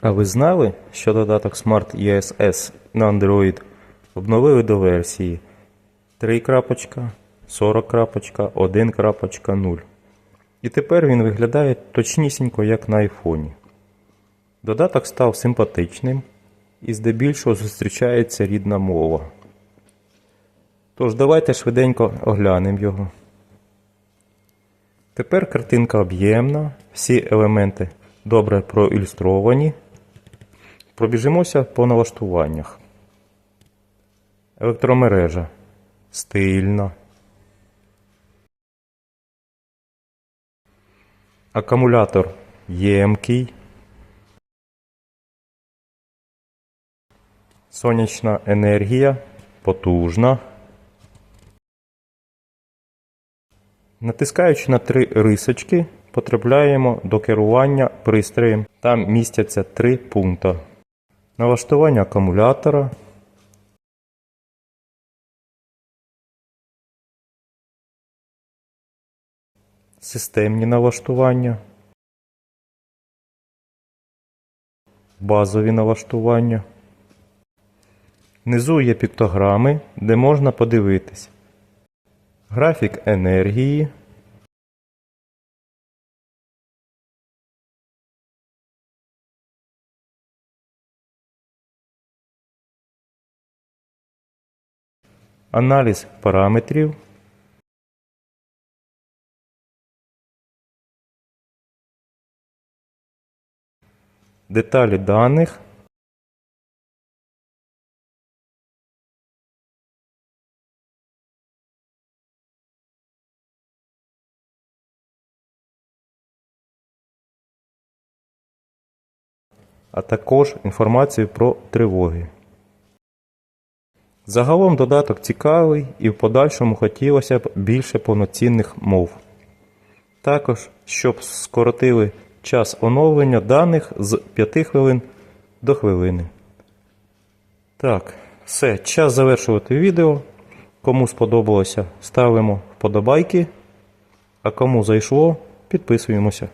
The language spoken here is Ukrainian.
А ви знали, що додаток Smart ESS на Android обновили до версії 3.40.1.0. І тепер він виглядає точнісінько, як на айфоні. Додаток став симпатичним і здебільшого зустрічається рідна мова. Тож давайте швиденько оглянемо його. Тепер картинка об'ємна, всі елементи добре проілюстровані. Пробіжимося по налаштуваннях. Електромережа стильна. Акумулятор ємкий. Сонячна енергія потужна. Натискаючи на три рисочки, потрапляємо до керування пристроєм. Там містяться три пункти. Налаштування акумулятора. Системні налаштування. Базові налаштування. Внизу є піктограми, де можна подивитись. Графік енергії. Аналіз параметрів. Деталі даних. а також інформацію про тривоги. Загалом додаток цікавий і в подальшому хотілося б більше повноцінних мов. Також, щоб скоротили час оновлення даних з 5 хвилин до хвилини. Так, все, час завершувати відео. Кому сподобалося, ставимо вподобайки. А кому зайшло, підписуємося.